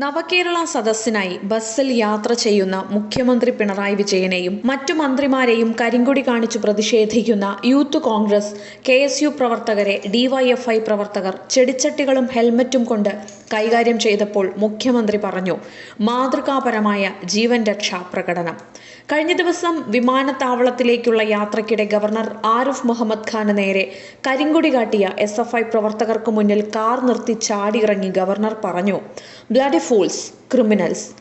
നവകേരള സദസ്സിനായി ബസ്സിൽ യാത്ര ചെയ്യുന്ന മുഖ്യമന്ത്രി പിണറായി വിജയനെയും മറ്റു മന്ത്രിമാരെയും കരിങ്കൊടി കാണിച്ചു പ്രതിഷേധിക്കുന്ന Youth Congress K S U പ്രവർത്തകരെ ഡിവൈഎഫ്ഐ പ്രവർത്തകർ ചെടിച്ചട്ടികളും ഹെൽമറ്റും കൊണ്ട് കൈകാര്യം ചെയ്തപ്പോൾ മുഖ്യമന്ത്രി പറഞ്ഞു മാതൃകാപരമായ ജീവൻ രക്ഷാ പ്രകടനം. കഴിഞ്ഞ ദിവസം വിമാനത്താവളത്തിലേക്കുള്ള യാത്രയ്ക്കിടെ ഗവർണർ ആരിഫ് മുഹമ്മദ് ഖാന് നേരെ കരിങ്കൊടി കാട്ടിയ എസ് എഫ് ഐ പ്രവർത്തകർക്ക് മുന്നിൽ കാർ നിർത്തി ചാടിയിറങ്ങി ഗവർണർ പറഞ്ഞു Bloody fools, criminals.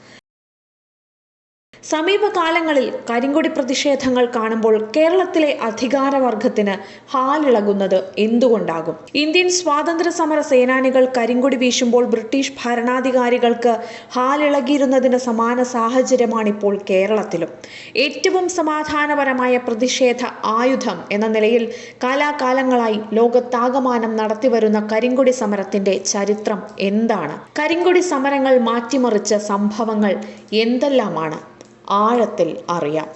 സമീപകാലങ്ങളിൽ കരിങ്കൊടി പ്രതിഷേധങ്ങൾ കാണുമ്പോൾ കേരളത്തിലെ അധികാരവർഗത്തിന് ഹാലിളകുന്നത് എന്തുകൊണ്ടാകും? ഇന്ത്യൻ സ്വാതന്ത്ര്യ സമര സേനാനികൾ കരിങ്കൊടി വീശുമ്പോൾ ബ്രിട്ടീഷ് ഭരണാധികാരികൾക്ക് ഹാലിളകിയിരുന്നതിന് സമാന സാഹചര്യമാണിപ്പോൾ കേരളത്തിലും. ഏറ്റവും സമാധാനപരമായ പ്രതിഷേധ ആയുധം എന്ന നിലയിൽ കാലാകാലങ്ങളായി ലോകത്താകമാനം നടത്തിവരുന്ന കരിങ്കൊടി സമരത്തിന്റെ ചരിത്രം എന്താണ്? കരിങ്കൊടി സമരങ്ങൾ മാറ്റിമറിച്ച സംഭവങ്ങൾ എന്തെല്ലാമാണ്? ആഴത്തിൽ അറിയാം.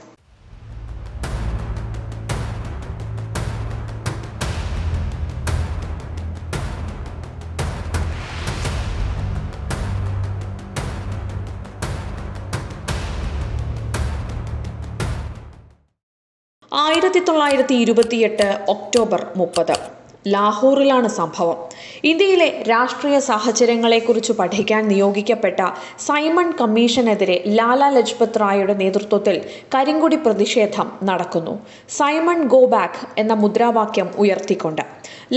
ആയിരത്തി തൊള്ളായിരത്തി ഇരുപത്തിയെട്ട് ഒക്ടോബർ മുപ്പത്. ലാഹോറിലാണ് സംഭവം. ഇന്ത്യയിലെ രാഷ്ട്രീയ സാഹചര്യങ്ങളെക്കുറിച്ച് പഠിക്കാൻ നിയോഗിക്കപ്പെട്ട സൈമൺ കമ്മീഷനെതിരെ ലാലാ ലജ്പത് റായുടെ നേതൃത്വത്തിൽ കരിങ്കുടി പ്രതിഷേധം നടക്കുന്നു. സൈമൺ ഗോ ബാക്ക് എന്ന മുദ്രാവാക്യം ഉയർത്തിക്കൊണ്ട്.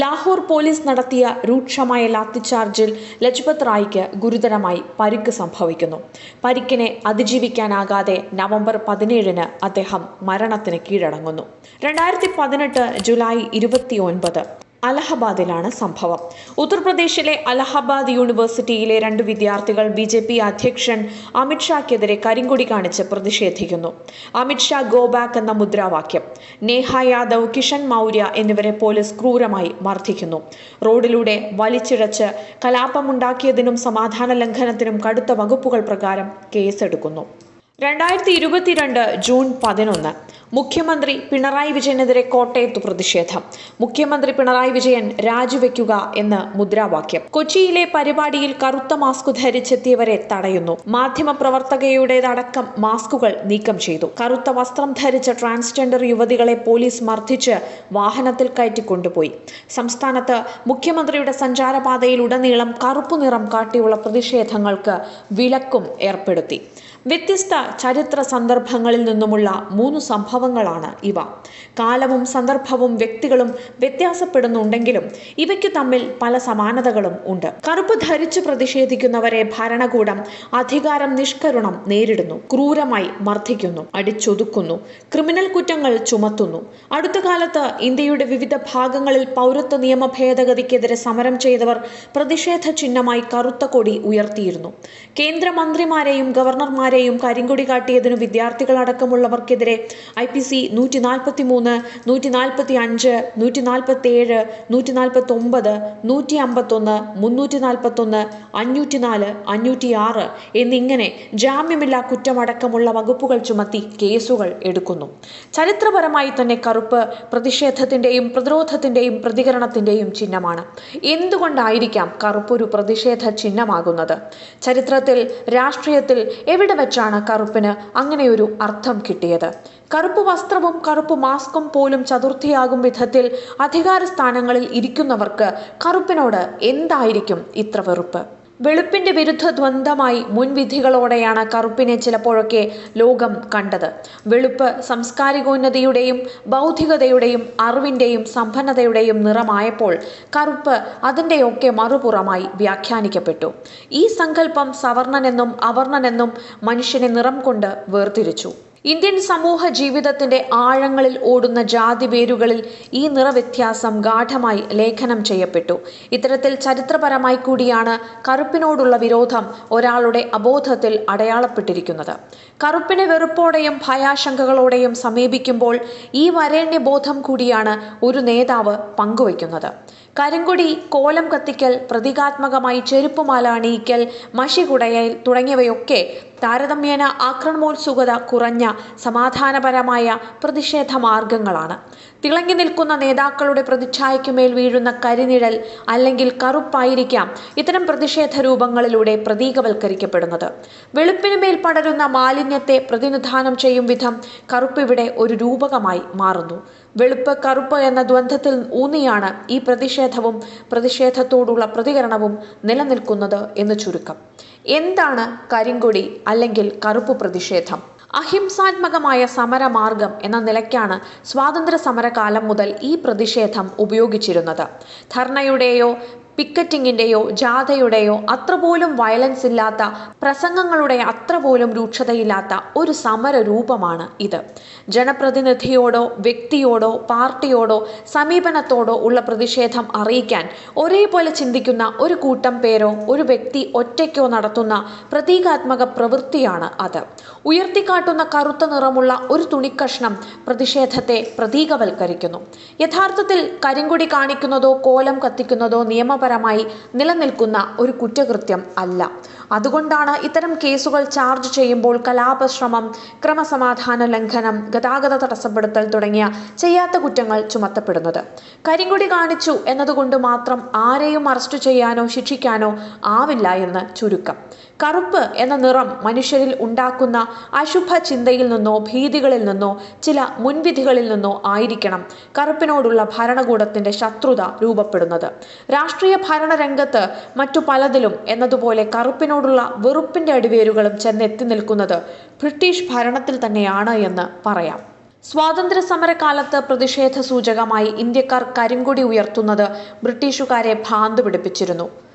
ലാഹോർ പോലീസ് നടത്തിയ രൂക്ഷമായ ലാത്തിച്ചാർജിൽ ലജ്പത് റായിക്ക് ഗുരുതരമായി പരിക്ക് സംഭവിക്കുന്നു. പരിക്കിനെ അതിജീവിക്കാനാകാതെ നവംബർ പതിനേഴിന് അദ്ദേഹം മരണത്തിന് കീഴടങ്ങുന്നു. രണ്ടായിരത്തി പതിനെട്ട് ജൂലൈ ഇരുപത്തിയൊൻപത് അലഹബാദിലാണ് സംഭവം. ഉത്തർപ്രദേശിലെ അലഹബാദ് യൂണിവേഴ്സിറ്റിയിലെ രണ്ട് വിദ്യാർത്ഥികൾ ബി ജെ പി അധ്യക്ഷൻ അമിത്ഷാക്കെതിരെ കരിങ്കൊടി കാണിച്ച് പ്രതിഷേധിക്കുന്നു. അമിത്ഷാ ഗോ ബാക്ക് എന്ന മുദ്രാവാക്യം. നേഹ യാദവ് കിഷൻ മൗര്യ എന്നിവരെ പോലീസ് ക്രൂരമായി മർദ്ദിക്കുന്നു. റോഡിലൂടെ വലിച്ചിഴച്ച് കലാപമുണ്ടാക്കിയതിനും സമാധാന ലംഘനത്തിനും കടുത്ത വകുപ്പുകൾ പ്രകാരം കേസെടുക്കുന്നു. രണ്ടായിരത്തി ഇരുപത്തിരണ്ട് ജൂൺ പതിനൊന്ന്. മുഖ്യമന്ത്രി പിണറായി വിജയനെതിരെ കോട്ടയത്ത് പ്രതിഷേധം. മുഖ്യമന്ത്രി പിണറായി വിജയൻ രാജിവെക്കുക എന്ന് മുദ്രാവാക്യം. കൊച്ചിയിലെ പരിപാടിയിൽ കറുത്ത മാസ്ക് ധരിച്ചെത്തിയവരെ തടയുന്നു. മാധ്യമപ്രവർത്തകയുടേതടക്കം മാസ്കുകൾ നീക്കം ചെയ്തു. കറുത്ത വസ്ത്രം ധരിച്ച ട്രാൻസ്ജെൻഡർ യുവതികളെ പോലീസ് മർദ്ദിച്ച് വാഹനത്തിൽ കയറ്റി കൊണ്ടുപോയി. സംസ്ഥാനത്ത് മുഖ്യമന്ത്രിയുടെ സഞ്ചാരപാതയിലുടനീളം കറുപ്പു നിറം കാട്ടിയുള്ള പ്രതിഷേധങ്ങൾക്ക് വിലക്കും ഏർപ്പെടുത്തി. വ്യത്യസ്ത ചരിത്ര സന്ദർഭങ്ങളിൽ നിന്നുമുള്ള മൂന്ന് സംഭവങ്ങളാണ് ഇവ. കാലവും സന്ദർഭവും വ്യക്തികളും വ്യത്യാസപ്പെടുന്നുണ്ടെങ്കിലും ഇവയ്ക്ക് തമ്മിൽ പല സമാനതകളും ഉണ്ട്. കറുപ്പ് ധരിച്ചു പ്രതിഷേധിക്കുന്നവരെ ഭരണകൂടം അധികാരം നിഷ്കരുണം നേരിടുന്നു ക്രൂരമായി മർദ്ദിക്കുന്നു അടിച്ചൊതുക്കുന്നു ക്രിമിനൽ കുറ്റങ്ങൾ ചുമത്തുന്നു. അടുത്ത കാലത്ത് ഇന്ത്യയുടെ വിവിധ ഭാഗങ്ങളിൽ പൗരത്വ നിയമ ഭേദഗതിക്കെതിരെ സമരം ചെയ്തവർ പ്രതിഷേധ ചിഹ്നമായി കറുത്ത കൊടി ഉയർത്തിയിരുന്നു. കേന്ദ്രമന്ത്രിമാരെയും ഗവർണർമാരെയും യും കരിങ്കൊടി കാട്ടിയതിനു വിദ്യാർത്ഥികളടക്കമുള്ളവർക്കെതിരെ ഐ പി സി നൂറ്റി നാൽപ്പത്തി മൂന്ന് നൂറ്റി നാൽപ്പത്തി അഞ്ച് നൂറ്റി നാൽപ്പത്തി ഏഴ് നൂറ്റി നാൽപ്പത്തി ഒമ്പത് നൂറ്റി അമ്പത്തൊന്ന് മുന്നൂറ്റി നാൽപ്പത്തൊന്ന് അഞ്ഞൂറ്റി നാല് അഞ്ഞൂറ്റി ആറ് എന്നിങ്ങനെ ജാമ്യമില്ലാ കുറ്റമടക്കമുള്ള വകുപ്പുകൾ ചുമത്തി കേസുകൾ എടുക്കുന്നു. ചരിത്രപരമായി തന്നെ കറുപ്പ് പ്രതിഷേധത്തിന്റെയും പ്രതിരോധത്തിന്റെയും പ്രതികരണത്തിന്റെയും ചിഹ്നമാണ്. എന്തുകൊണ്ടായിരിക്കാം കറുപ്പൊരു പ്രതിഷേധ ചിഹ്നമാകുന്നത്? ചരിത്രത്തിൽ രാഷ്ട്രീയത്തിൽ എവിടെ വെച്ചാണ് കറുപ്പിന് അങ്ങനെയൊരു അർത്ഥം കിട്ടിയത്. കറുപ്പ് വസ്ത്രവും കറുപ്പ് മാസ്കും പോലും ചതുർത്ഥിയാകും വിധത്തിൽ അധികാര സ്ഥാനങ്ങളിൽ ഇരിക്കുന്നവർക്ക് കറുപ്പിനോട് എന്തായിരിക്കും ഇത്ര വെറുപ്പ്? വെളുപ്പിന്റെ വിരുദ്ധ ദ്വന്ദ്മായി മുൻവിധികളോടെയാണ് കറുപ്പിനെ ചിലപ്പോഴൊക്കെ ലോകം കണ്ടത്. വെളുപ്പ് സംസ്കാരികോന്നതയുടെയും ബൗദ്ധികതയുടെയും അറിവിന്റെയും സമ്പന്നതയുടെയും നിറമായപ്പോൾ കറുപ്പ് അതിന്റെയൊക്കെ മറുപുറമായി വ്യാഖ്യാനിക്കപ്പെട്ടു. ഈ സങ്കല്പം സവർണനെന്നും അവർണനെന്നും മനുഷ്യനെ നിറം കൊണ്ട് വേർതിരിച്ചു. ഇന്ത്യൻ സമൂഹ ജീവിതത്തിന്റെ ആഴങ്ങളിൽ ഓടുന്ന ജാതി വേരുകളിൽ ഈ നിറവ്യത്യാസം ഗാഠമായി ലേഖനം ചെയ്യപ്പെട്ടു. ഇത്തരത്തിൽ ചരിത്രപരമായി കൂടിയാണ് കറുപ്പിനോടുള്ള വിരോധം ഒരാളുടെ അബോധത്തിൽ അടയാളപ്പെട്ടിരിക്കുന്നത്. കറുപ്പിനെ വെറുപ്പോടെയും ഭയാശങ്കകളോടെയും സമീപിക്കുമ്പോൾ ഈ വരേണ്യ ബോധം കൂടിയാണ് ഒരു നേതാവ് പങ്കുവയ്ക്കുന്നത്. കരിങ്കൊടി കോലം കത്തിക്കൽ പ്രതീകാത്മകമായി ചെരുപ്പുമാല അണിയിക്കൽ മഷി കുടയൽ തുടങ്ങിയവയൊക്കെ താരതമ്യേന ആക്രമണോത്സുകത കുറഞ്ഞ സമാധാനപരമായ പ്രതിഷേധ മാർഗങ്ങളാണ് തിളങ്ങി നിൽക്കുന്ന നേതാക്കളുടെ പ്രതിച്ഛായയ്ക്കുമേൽ വീഴുന്ന കരിനിഴൽ അല്ലെങ്കിൽ കറുപ്പായിരിക്കാം ഇത്തരം പ്രതിഷേധ രൂപങ്ങളിലൂടെ പ്രതീകവൽക്കരിക്കപ്പെടുന്നത് വെളുപ്പിനുമേൽ പടരുന്ന മാലിന്യത്തെ പ്രതിനിധാനം ചെയ്യും വിധം കറുപ്പിവിടെ ഒരു രൂപകമായി മാറുന്നു. വെളുപ്പ് കറുപ്പ് എന്ന ദ്വന്ദ്ത്തിൽ ഊന്നിയാണ് ഈ പ്രതിഷേധവും പ്രതിഷേധത്തോടുള്ള പ്രതികരണവും നിലനിൽക്കുന്നത് എന്ന് ചുരുക്കം. എന്താണ് കരിങ്കൊടി അല്ലെങ്കിൽ കറുപ്പ് പ്രതിഷേധം? അഹിംസാത്മകമായ സമരമാർഗം എന്ന നിലയ്ക്കാണ് സ്വാതന്ത്ര്യ സമരകാലം മുതൽ ഈ പ്രതിഷേധം ഉപയോഗിച്ചിരുന്നത്. ധർണയുടെയോ പിക്കറ്റിങ്ങിന്റെയോ ജാഥയുടെയോ അത്രപോലും വയലൻസ് ഇല്ലാത്ത പ്രസംഗങ്ങളുടെ അത്രപോലും രൂക്ഷതയില്ലാത്ത ഒരു സമര രൂപമാണ് ഇത്. ജനപ്രതിനിധിയോടോ വ്യക്തിയോടോ പാർട്ടിയോടോ സമീപനത്തോടോ ഉള്ള പ്രതിഷേധം അറിയിക്കാൻ ഒരേപോലെ ചിന്തിക്കുന്ന ഒരു കൂട്ടം പേരോ ഒരു വ്യക്തി ഒറ്റയ്ക്കോ നടത്തുന്ന പ്രതീകാത്മക പ്രവൃത്തിയാണ് അത്. ഉയർത്തിക്കാട്ടുന്ന കറുത്ത നിറമുള്ള ഒരു തുണിക്കഷ്ണം പ്രതിഷേധത്തെ പ്രതീകവൽക്കരിക്കുന്നു. യഥാർത്ഥത്തിൽ കരിങ്കൊടി കാണിക്കുന്നതോ കോലം കത്തിക്കുന്നതോ നിയമപരമായി നിലനിൽക്കുന്ന ഒരു കുറ്റകൃത്യം അല്ല. അതുകൊണ്ടാണ് ഇത്തരം കേസുകൾ ചാർജ് ചെയ്യുമ്പോൾ കലാപശ്രമം ക്രമസമാധാന ലംഘനം ഗതാഗത തടസ്സപ്പെടുത്തൽ തുടങ്ങിയ ചെയ്യാത്ത കുറ്റങ്ങൾ ചുമത്തപ്പെടുന്നത്. കരിങ്കൊടി കാണിച്ചു എന്നതുകൊണ്ട് മാത്രം ആരെയും അറസ്റ്റ് ചെയ്യാനോ ശിക്ഷിക്കാനോ ആവില്ല എന്ന് ചുരുക്കം. കറുപ്പ് എന്ന നിറം മനുഷ്യരിൽ ഉണ്ടാക്കുന്ന അശുഭ ചിന്തയിൽ നിന്നോ ഭീതികളിൽ നിന്നോ ചില മുൻവിധികളിൽ നിന്നോ ആയിരിക്കണം കറുപ്പിനോടുള്ള ഭരണകൂടത്തിന്റെ ശത്രുത രൂപപ്പെടുന്നത്. രാഷ്ട്രീയ ഭരണരംഗത്ത് മറ്റു പലതിലും എന്നതുപോലെ കറുപ്പിനോടുള്ള വെറുപ്പിന്റെ അടിവേരുകളും ചെന്നെത്തി നിൽക്കുന്നത് ബ്രിട്ടീഷ് ഭരണത്തിൽ തന്നെയാണ് എന്ന് പറയാം. സ്വാതന്ത്ര്യ സമരകാലത്ത് പ്രതിഷേധ സൂചകമായി ഇന്ത്യക്കാർ കരിങ്കൊടി ഉയർത്തുന്നത് ബ്രിട്ടീഷുകാരെ ഭ്രാന്ത് പിടിപ്പിച്ചിരുന്നു.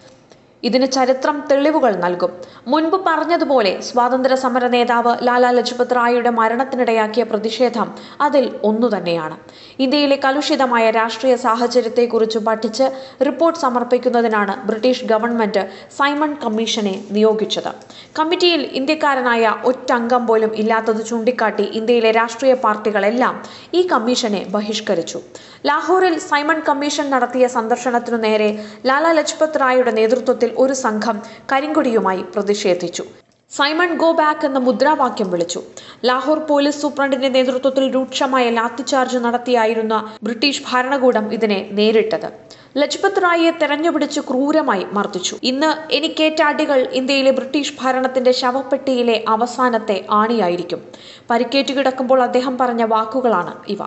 ഇതിന് ചരിത്രം തെളിവുകൾ നൽകും. മുൻപ് പറഞ്ഞതുപോലെ സ്വാതന്ത്ര്യ സമര നേതാവ് ലാലാ ലജ്പത് റായിയുടെ മരണത്തിനിടയാക്കിയ പ്രതിഷേധം അതിൽ ഒന്നു തന്നെയാണ്. ഇന്ത്യയിലെ കലുഷിതമായ രാഷ്ട്രീയ സാഹചര്യത്തെക്കുറിച്ച് പഠിച്ച് റിപ്പോർട്ട് സമർപ്പിക്കുന്നതിനാണ് ബ്രിട്ടീഷ് ഗവൺമെന്റ് സൈമൺ കമ്മീഷനെ നിയോഗിച്ചത്. കമ്മിറ്റിയിൽ ഇന്ത്യക്കാരനായ ഒറ്റംഗം പോലും ഇല്ലാത്തത് ചൂണ്ടിക്കാട്ടി ഇന്ത്യയിലെ രാഷ്ട്രീയ പാർട്ടികളെല്ലാം ഈ കമ്മീഷനെ ബഹിഷ്കരിച്ചു. ലാഹോറിൽ സൈമൺ കമ്മീഷൻ നടത്തിയ സന്ദർശനത്തിനു നേരെ ലാലാ ലജ്പത് റായിയുടെ നേതൃത്വത്തിൽ ഒരു സംഘം കരിങ്കൊടിയുമായി പ്രതിഷേധിച്ചു. സൈമൺ ഗോ ബാക്ക് എന്ന മുദ്രാവാക്യം വിളിച്ചു. ലാഹോർ പോലീസ് സൂപ്രണ്ടിന്റെ നേതൃത്വത്തിൽ രൂക്ഷമായ ലാത്തിചാർജ് നടത്തിയായിരുന്ന ബ്രിട്ടീഷ് ഭരണകൂടം ഇതിനെ നേരിട്ടത്. ലജ്പത് റായിയെ തെരഞ്ഞുപിടിച്ച് ക്രൂരമായി മർദ്ദിച്ചു. ഇന്ന് എനിക്കേറ്റ അടികൾ ഇന്ത്യയിലെ ബ്രിട്ടീഷ് ഭരണത്തിന്റെ ശവപ്പെട്ടിയിലെ അവസാനത്തെ ആണിയായിരിക്കും. പരിക്കേറ്റു കിടക്കുമ്പോൾ അദ്ദേഹം പറഞ്ഞ വാക്കുകളാണ് ഇവ.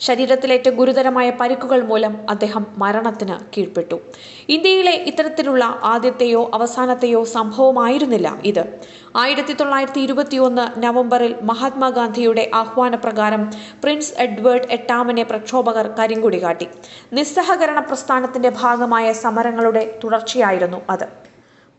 ശരീരത്തിലേറ്റ ഗുരുതരമായ പരിക്കുകൾ മൂലം അദ്ദേഹം മരണത്തിന് കീഴ്പ്പെട്ടു. ഇന്ത്യയിലെ ഇത്തരത്തിലുള്ള ആദ്യത്തെയോ അവസാനത്തെയോ സംഭവമായിരുന്നില്ല ഇത്. ആയിരത്തി തൊള്ളായിരത്തി ഇരുപത്തിയൊന്ന് നവംബറിൽ മഹാത്മാഗാന്ധിയുടെ ആഹ്വാനപ്രകാരം പ്രിൻസ് എഡ്വേർഡ് എട്ടാമനെ പ്രക്ഷോഭകർ കരിങ്കുടി കാട്ടി. നിസ്സഹകരണ പ്രസ്ഥാനത്തിന്റെ ഭാഗമായ സമരങ്ങളുടെ തുടർച്ചയായിരുന്നു അത്.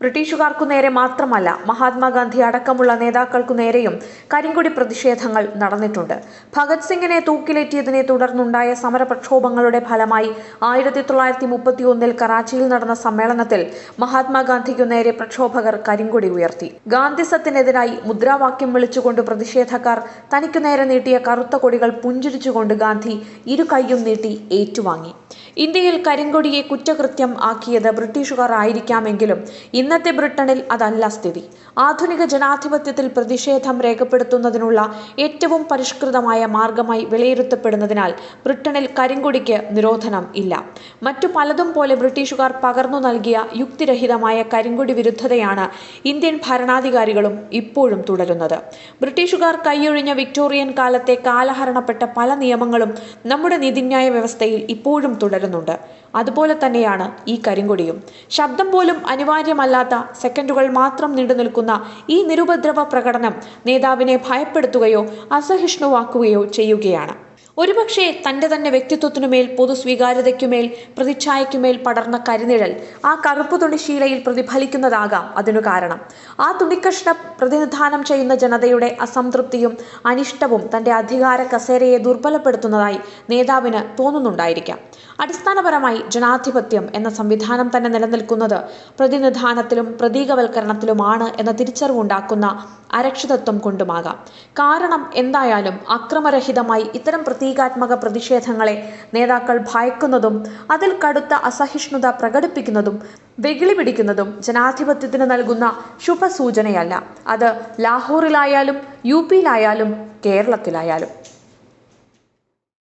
ബ്രിട്ടീഷുകാർക്കു നേരെ മാത്രമല്ല മഹാത്മാഗാന്ധി അടക്കമുള്ള നേതാക്കൾക്കു നേരെയും കരിങ്കൊടി പ്രതിഷേധങ്ങൾ നടന്നിട്ടുണ്ട്. ഭഗത് സിംഗിനെ തൂക്കിലേറ്റിയതിനെ തുടർന്നുണ്ടായ സമരപ്രക്ഷോഭങ്ങളുടെ ഫലമായി ആയിരത്തി തൊള്ളായിരത്തി മുപ്പത്തി ഒന്നിൽ കറാച്ചിയിൽ നടന്ന സമ്മേളനത്തിൽ മഹാത്മാഗാന്ധിക്കു നേരെ പ്രക്ഷോഭകർ കരിങ്കൊടി ഉയർത്തി. ഗാന്ധിസത്തിനെതിരായി മുദ്രാവാക്യം വിളിച്ചുകൊണ്ട് പ്രതിഷേധക്കാർ തനിക്കു നേരെ നീട്ടിയ കറുത്ത കൊടികൾ പുഞ്ചിരിച്ചുകൊണ്ട് ഗാന്ധി ഇരു കൈയും നീട്ടി ഏറ്റുവാങ്ങി. ഇന്ത്യയിൽ കരിങ്കൊടിയെ കുറ്റകൃത്യം ആക്കിയത് ബ്രിട്ടീഷുകാർ ആയിരിക്കാമെങ്കിലും ഇന്നത്തെ ബ്രിട്ടനിൽ അതല്ല സ്ഥിതി. ആധുനിക ജനാധിപത്യത്തിൽ പ്രതിഷേധം രേഖപ്പെടുത്തുന്നതിനുള്ള ഏറ്റവും പരിഷ്കൃതമായ മാർഗമായി വിലയിരുത്തപ്പെടുന്നതിനാൽ ബ്രിട്ടനിൽ കരിങ്കൊടിക്ക് നിരോധനം ഇല്ല. മറ്റു പലതും പോലെ ബ്രിട്ടീഷുകാർ പകർന്നു നൽകിയ യുക്തിരഹിതമായ കരിങ്കൊടി വിരുദ്ധതയാണ് ഇന്ത്യൻ ഭരണാധികാരികളും ഇപ്പോഴും തുടരുന്നത്. ബ്രിട്ടീഷുകാർ കൈയൊഴിഞ്ഞ വിക്ടോറിയൻ കാലത്തെ കാലഹരണപ്പെട്ട പല നിയമങ്ങളും നമ്മുടെ നീതിന്യായ വ്യവസ്ഥയിൽ ഇപ്പോഴും തുടരുന്നുണ്ട് അതുപോലെ തന്നെയാണ് ഈ കരിങ്കൊടിയും. ശബ്ദം പോലും അനിവാര്യമല്ലാത്ത സെക്കൻഡുകൾ മാത്രം നീണ്ടു നിൽക്കുന്ന ഈ നിരുപദ്രവ പ്രകടനം നേതാവിനെ ഭയപ്പെടുത്തുകയോ അസഹിഷ്ണുവാക്കുകയോ ചെയ്യുകയാണ്. ഒരുപക്ഷെ തന്റെ തന്നെ വ്യക്തിത്വത്തിനുമേൽ പൊതു സ്വീകാര്യതയ്ക്കുമേൽ പ്രതിച്ഛായയ്ക്കുമേൽ പടർന്ന കരിനിഴൽ ആ കറുപ്പ് തുണിശീലയിൽ പ്രതിഫലിക്കുന്നതാകാം അതിനു കാരണം. ആ തുണിക്കഷ്ണം പ്രതിനിധാനം ചെയ്യുന്ന ജനതയുടെ അസംതൃപ്തിയും അനിഷ്ടവും തന്റെ അധികാര കസേരയെ ദുർബലപ്പെടുത്തുന്നതായി നേതാവിന് തോന്നുന്നുണ്ടായിരിക്കാം. അടിസ്ഥാനപരമായി ജനാധിപത്യം എന്ന സംവിധാനം തന്നെ നിലനിൽക്കുന്നത് പ്രതിനിധാനത്തിലും പ്രതീകവൽക്കരണത്തിലുമാണ് എന്ന തിരിച്ചറിവുണ്ടാക്കുന്ന അരക്ഷിതത്വം കൊണ്ടുമാകാം. കാരണം എന്തായാലും അക്രമരഹിതമായി ഇത്തരം പ്രതീകാത്മക പ്രതിഷേധങ്ങളെ നേതാക്കൾ ഭയക്കുന്നതും അതിൽ കടുത്ത അസഹിഷ്ണുത പ്രകടിപ്പിക്കുന്നതും വെകിളി പിടിക്കുന്നതും ജനാധിപത്യത്തിന് നൽകുന്ന ശുഭസൂചനയല്ല. അത് ലാഹോറിലായാലും യു പിയിലായാലും കേരളത്തിലായാലും.